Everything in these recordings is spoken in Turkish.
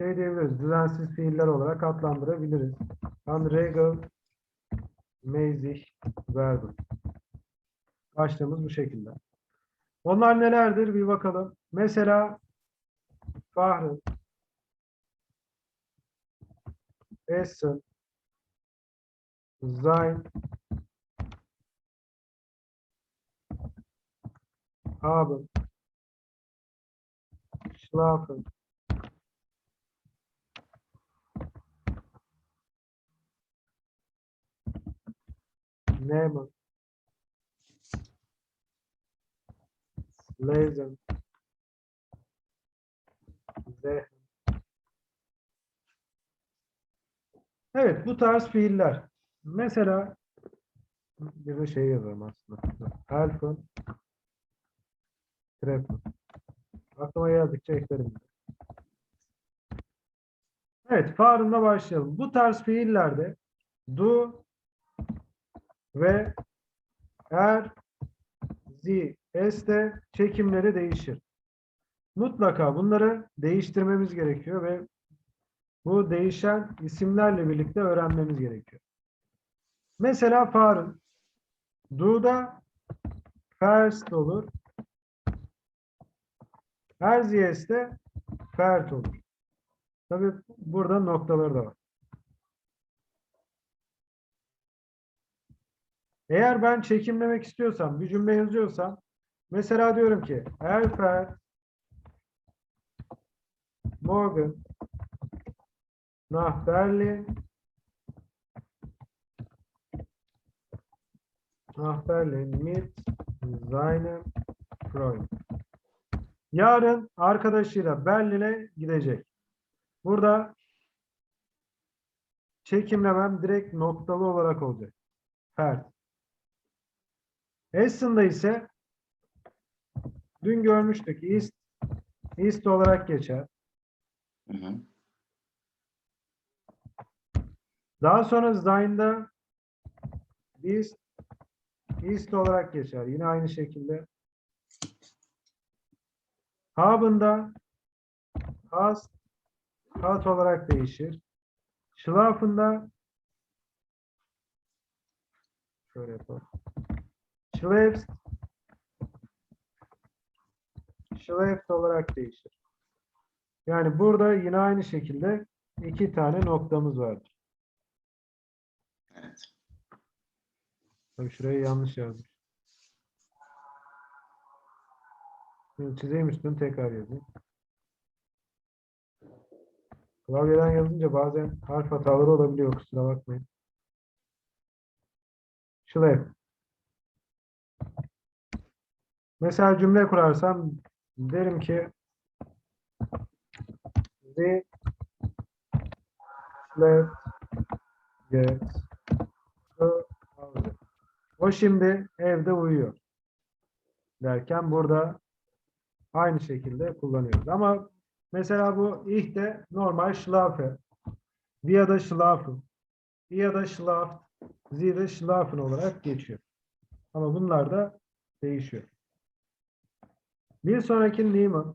şey diyebiliriz. Düzensiz fiiller olarak adlandırabiliriz. Unregal, Mezih, Verben. Başlığımız bu şekilde. Onlar nelerdir bir bakalım. Mesela Fahrın, Essen, Sein, Haben, Schlafen, nehmen, lesen, sehen. Evet, bu tarz fiiller. Mesela bir de şey yazarım aslında. Helfen, treffen. Aklıma geldikçe eklerim. Evet, farında başlayalım. Bu tarz fiillerde do ve er, zi, este çekimleri değişir. Mutlaka bunları değiştirmemiz gerekiyor ve bu değişen isimlerle birlikte öğrenmemiz gerekiyor. Mesela farın do'da first olur. Erziyes'te fert olur. Tabi burada noktaları da var. Eğer ben çekimlemek istiyorsam, bir cümle yazıyorsam, mesela diyorum ki, fert morgen nach Berlin nach Berlin mit seinem Freund. Yarın arkadaşıyla Berlin'e gidecek. Burada çekimlemem direkt noktalı olarak olacak. Fert. Essen'da ise dün görmüştük. East, East olarak geçer. Hı hı. Daha sonra Zayn'da East, East olarak geçer. Yine aynı şekilde. Haben'da Hast, Hat olarak değişir. Schlafen'da şöyle yapalım. Schläfst Schläft olarak değişir. Yani burada yine aynı şekilde iki tane noktamız vardır. Evet. Tabii şurayı yanlış yazmış. Şimdi çizeyim üstünü tekrar yazayım. Klavyeden yazınca bazen harf hataları olabiliyor kusura bakmayın. Schlepp. Mesela cümle kurarsam derim ki the schleppt jetzt zu Hause. O şimdi evde uyuyor. Derken burada aynı şekilde kullanıyoruz. Ama mesela bu ihte normal schlafe. Wir da schlafen. Ihr da schlaft. Sie de schlafen olarak geçiyor. Ama bunlar da değişiyor. Bir sonraki nehmen.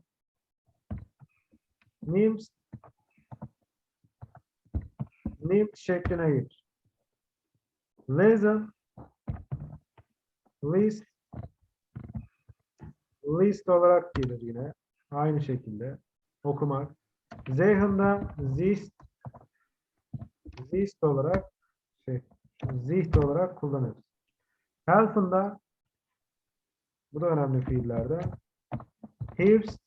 Nimmst. Nimmt şekline gelir. Lesen. List. List olarak gelir yine. Aynı şekilde. Okumak. Zehn'da zist. Zist olarak şey, ziht olarak kullanırız. Helfen'da bu da önemli fiillerde. Hilfst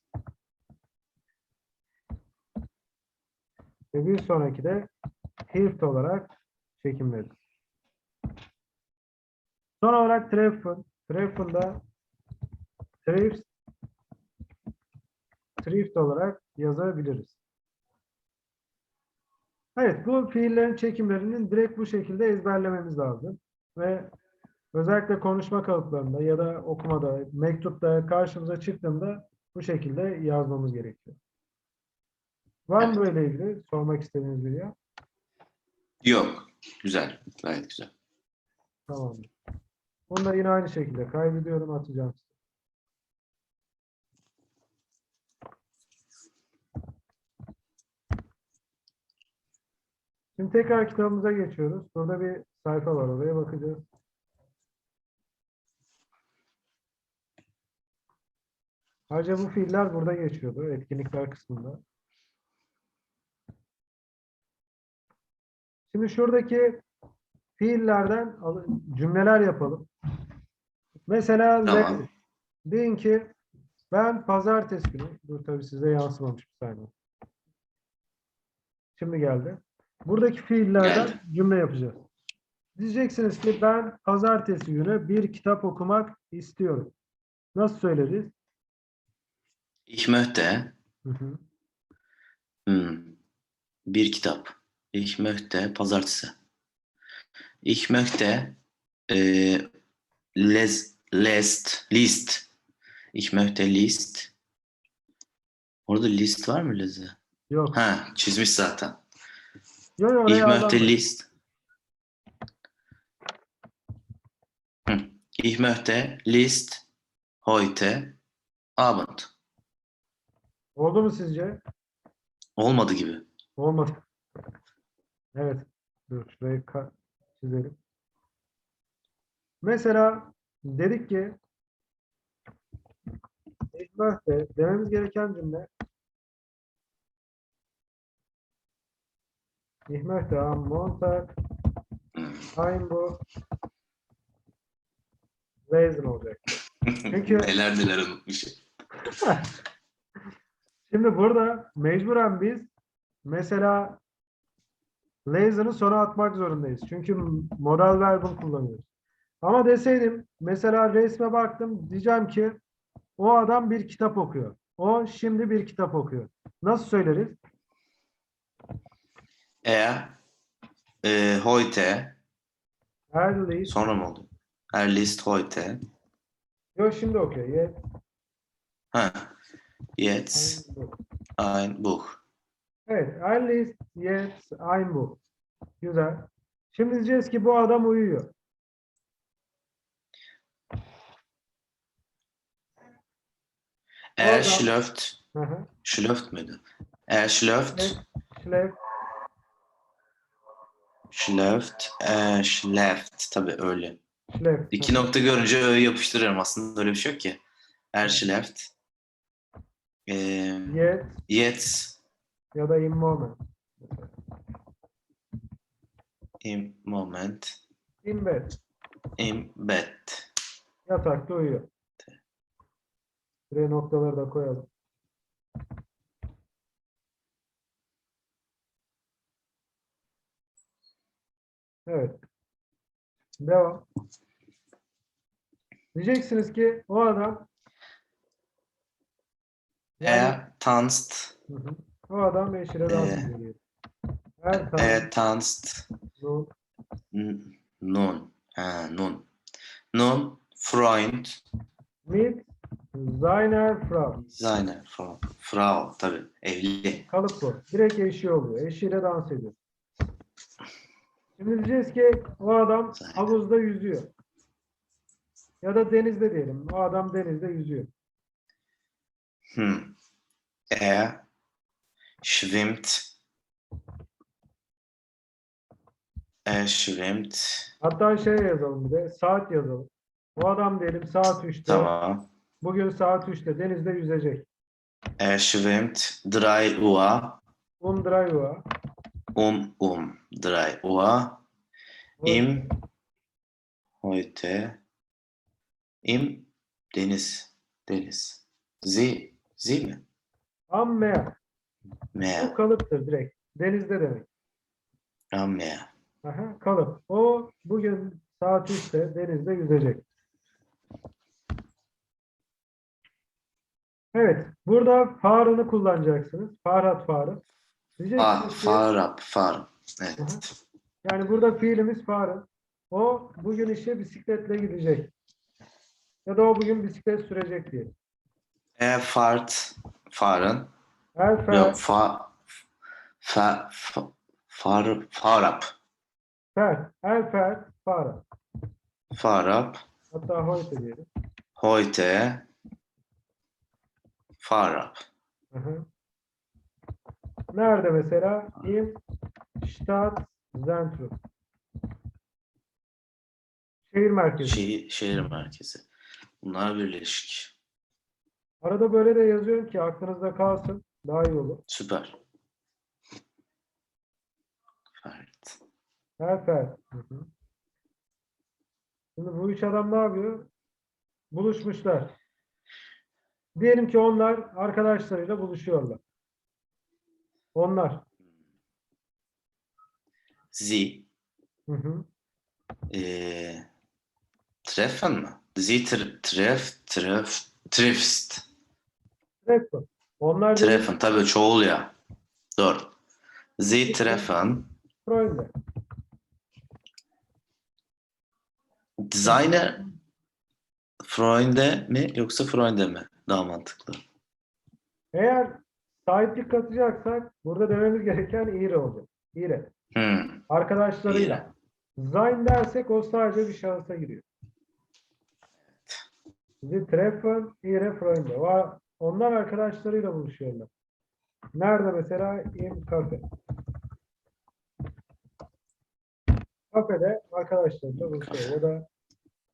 ve bir sonraki de hilft olarak çekimleriz. Son olarak treffen. Treffen'da trips trift olarak yazabiliriz. Evet, bu fiillerin çekimlerinin direkt bu şekilde ezberlememiz lazım. Ve özellikle konuşma kalıplarında ya da okumada, mektupta karşımıza çıktığında bu şekilde yazmamız gerekiyor. Var mı böyle ilgili sormak istediğiniz bir yer? Yok. Güzel. Gayet güzel. Tamamdır. Bunu da yine aynı şekilde kaydediyorum, atacağım. size. Şimdi tekrar kitabımıza geçiyoruz. Burada bir sayfa var. Oraya bakacağız. Ayrıca bu fiiller burada geçiyordu. Etkinlikler kısmında. Şimdi şuradaki fiillerden cümleler yapalım. Mesela Tamam. de- deyin ki ben pazartesi günü, dur tabii size yansımamış bir saniye. Şimdi geldi. Buradaki fiillerden Geldi. cümle yapacağız. Diyeceksiniz ki ben pazartesi günü bir kitap okumak istiyorum. Nasıl söyleriz? Ich möchte Hı hı. hmm, bir kitap. Ich möchte pazartesi. Ich möchte e, les, lest, list. Ich möchte list. Orada list var mı leze? Yok. Ha çizmiş zaten. Yok yok Ich möchte list. Hı. Ich möchte list heute Abend. Oldu mu sizce? Olmadı gibi. Olmadı. Evet. Dur şurayı çizelim. Mesela dedik ki möchte dememiz gereken cümle Ich möchte am Montag Hmm. ein Buch lesen olacak. Peki- neler neler unutmuşum. Şimdi burada mecburen biz mesela laser'ı sona atmak zorundayız. Çünkü modal verb'ını kullanıyoruz. Ama deseydim mesela resme baktım diyeceğim ki o adam bir kitap okuyor. O şimdi bir kitap okuyor. Nasıl söyleriz? Er e, heute Her list. sonra mı oldu? Er liest heute. Yok şimdi okuyor. Yes, Ha. Jetzt ein Buch. Evet. Er liest jetzt ein Buch. Güzel. Şimdi diyeceğiz ki bu adam uyuyor. Er schläft. Hı. Schläft müydü? Er schläft. Schläft. Schläft. Er schläft. Tabii öyle. Schläft. İki nokta görünce öyle yapıştırıyorum. Aslında öyle bir şey yok ki. Er schläft. Ee, Yes. jetzt Ya da in moment. im Moment In bed. im Bett. Yatakta uyuyor. Buraya noktaları da koyalım. Evet. Devam. Diyeceksiniz ki o adam yani, Er tanzt. Hı hı. o adam eşine dans ediyor. Her tanrı Er tanzt. nun N- Nun. Ha, nun. Nun Freund mit seiner Frau. seine Frau. Frau tabii evli. Kalıp bu. Direkt eşi oluyor. Eşiyle dans ediyor. Şimdi diyeceğiz ki o adam havuzda yüzüyor. Ya da denizde diyelim. O adam denizde yüzüyor. Hm. Er schwimmt. Er schwimmt. Hatta şey yazalım bir de. Saat yazalım. O adam diyelim saat 3'te. Tamam. Bugün saat 3'te denizde yüzecek. Er schwimmt 3 Uhr. Um Drayua. Um, um 3 Uhr. Im heute im deniz deniz. Sie, sie mi? Am Meer. Meer. Bu kalıptır direkt. Denizde demek. Am Meer. Aha, kalıp. O bugün saat 3'te denizde yüzecek. Evet. Burada farını kullanacaksınız. Farhat farı. Fa, Diyeceksiniz ki, farab, far. Evet. yani burada fiilimiz farı. O bugün işe bisikletle gidecek. Ya da o bugün bisiklet sürecek diye. Er fahrt, fahren. Her fer, Yok, fa, fa, fa, far, farab. fer, her fer, fara. Farab. Hatta heute diyelim. Heute. Farab. Aha. Nerede mesela? Im Stadtzentrum. Şehir merkezi. Şehir, şehir merkezi. Bunlar birleşik. Arada böyle de yazıyorum ki aklınızda kalsın. Daha iyi olur. Süper. Helper. Hı hı. Şimdi bu üç adam ne yapıyor? Buluşmuşlar. Diyelim ki onlar arkadaşlarıyla buluşuyorlar. Onlar. Sie Hı hı. äh, treffen? Sie tre- treff, treff, triffst. Treffen. Onlar Treffen tabii çoğul ya. Doğru. Sie treffen Freunde. seine Freunde mi yoksa Freunde mi? Daha mantıklı. Eğer sahiplik katacaksak burada dememiz gereken ihre olacak. İhre. Hmm. Arkadaşlarıyla. Sein dersek o sadece bir şahısa giriyor. Sie treffen ihre Freunde. Onlar arkadaşlarıyla buluşuyorlar. Nerede mesela? Im kafe. Kafede arkadaşlarıyla buluşuyor. O da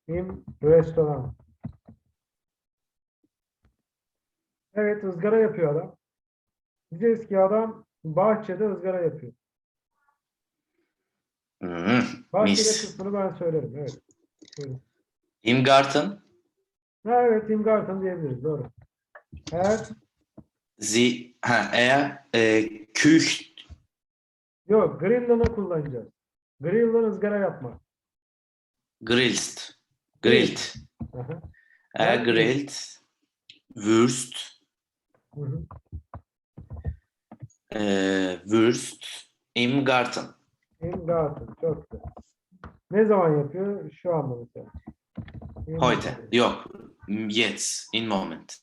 im restoran. Evet ızgara yapıyor adam. Diyeceğiz ki adam bahçede ızgara yapıyor. Hmm. Bahçede Mis. kısmını ben söylerim. Evet. Buyurun. Im Garten Ha, evet Tim Garten diyebiliriz. Doğru. Eğer Sie ha eğer e, Küch yok Grill'ını kullanacağız. Grill'ın ızgara yapmak. grillst. Grilled. Aha. Er grilled Würst Hı hı. e, Würst im Garten. Tim Garten. Çok güzel. Ne zaman yapıyor? Şu anda mesela. Im Heute. Garten. Yok. Jetzt. In moment.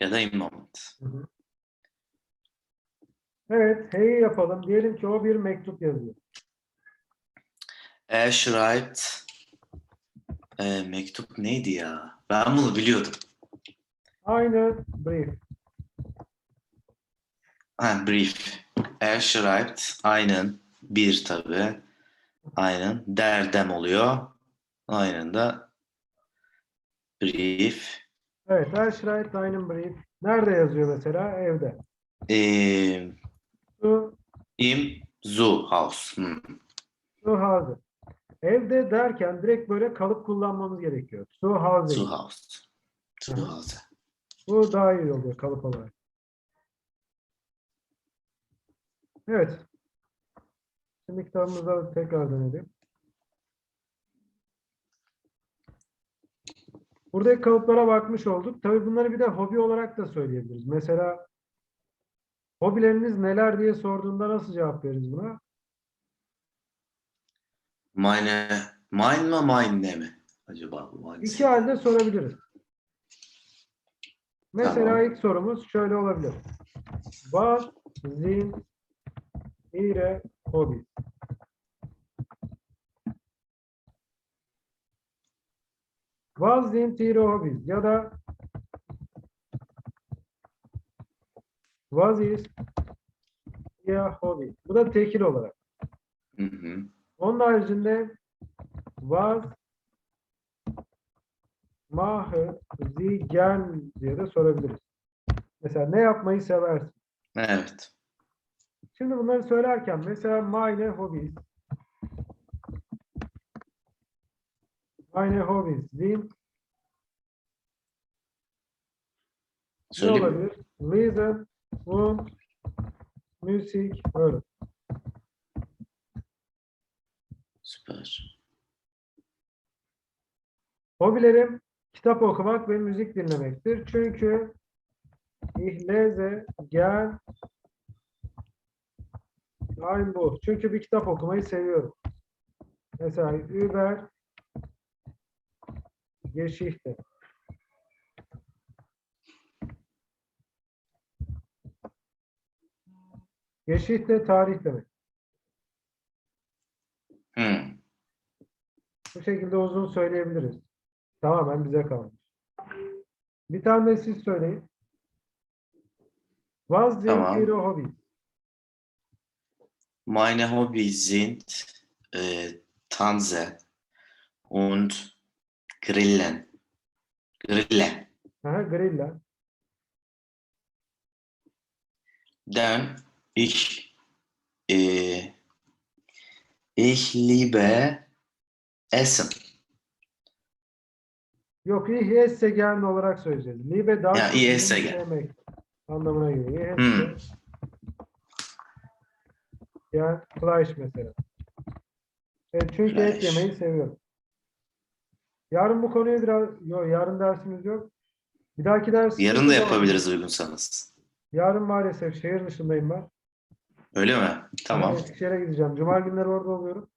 Ya da hı. Evet, heyi yapalım. Diyelim ki o bir mektup yazıyor. Er schreibt e, mektup neydi ya? Ben bunu biliyordum. Aynı brief. Ha, brief. Er schreibt aynen bir tabi. Aynen derdem oluyor. Aynen da brief. Evet, her şirayet aynı brief. Nerede yazıyor mesela? Evde. E, Su, im Zuhaus. Hmm. su hazır. Evde derken direkt böyle kalıp kullanmamız gerekiyor. Su hazır. Zuhaus. Zuhause. Bu daha iyi oluyor kalıp olarak. Evet. Şimdi kitabımıza tekrar dönelim. Buradaki kalıplara bakmış olduk. Tabii bunları bir de hobi olarak da söyleyebiliriz. Mesela hobileriniz neler diye sorduğunda nasıl cevap veririz buna? Meine, mein mi meine mi? Acaba hangisi? İki halde sorabiliriz. Mesela Tamam. ilk sorumuz şöyle olabilir. Was sind ihre Hobbys? Was sind ihre Hobbys? Ya da Was ist ihr Hobby? Bu da tekil olarak. Hı hı. Onun haricinde was mache sie gern diye de sorabiliriz. Mesela ne yapmayı seversin? Evet. Şimdi bunları söylerken mesela meine Hobbys meine Hobbys sind ne mi? olabilir? Lesen und Musik hören. Süper. Hobilerim kitap okumak ve müzik dinlemektir. Çünkü ich lese gern ein Buch. Çünkü bir kitap okumayı seviyorum. Mesela über Geschichte. Geschichte tarih demek. Hı. Bu şekilde uzun söyleyebiliriz. Tamamen bize kalmış. Bir tane de siz söyleyin. Was sind Tamam. Ihre Hobbys? Meine Hobbys sind äh, Tanzen und Grillen. Grillen. Aha, griller. Dann ich äh, ich liebe Essen. Yok, ich esse gern olarak söyleyeceğiz. Liebe daha Ya, yemek esse yemek anlamına geliyor. Ich Hmm. Yani Fleisch mesela. Evet, çünkü et Fleisch. yemeyi seviyorum. Yarın bu konuyu biraz, yok yarın dersimiz yok. Bir dahaki ders. Yarın da yapabiliriz uygunsanız. Yarın maalesef şehir dışındayım ben. Öyle mi? Tamam. Ben Eskişehir'e gideceğim. Cuma günleri orada oluyorum.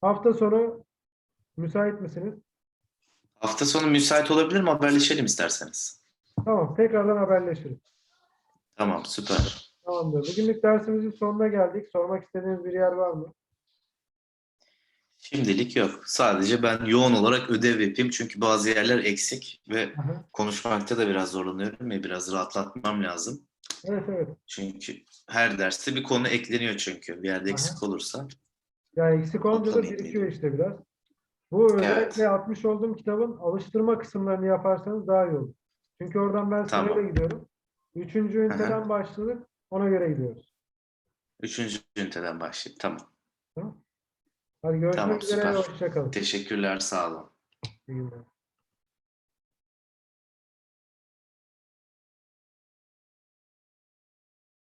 Hafta sonu müsait misiniz? Hafta sonu müsait olabilir mi? Haberleşelim isterseniz. Tamam, tekrardan haberleşiriz. Tamam, süper. Tamamdır. Bugünlük dersimizin sonuna geldik. Sormak istediğiniz bir yer var mı? Şimdilik yok. Sadece ben yoğun olarak ödev yapayım çünkü bazı yerler eksik ve Aha. konuşmakta da biraz zorlanıyorum ve biraz rahatlatmam lazım. Evet evet. Çünkü her derste bir konu ekleniyor çünkü. Bir yerde eksik olursa. Yani eksik olunca da birikiyor işte biraz. Bu Evet. özellikle atmış olduğum kitabın alıştırma kısımlarını yaparsanız daha iyi olur. Çünkü oradan ben Tamam. sırayla gidiyorum. Üçüncü üniteden başladık. Ona göre gidiyoruz. Üçüncü üniteden başlayayım. Tamam. Hadi görüşmek Tamam, üzere. Hoşçakalın. Teşekkürler. Sağ olun. İyi günler.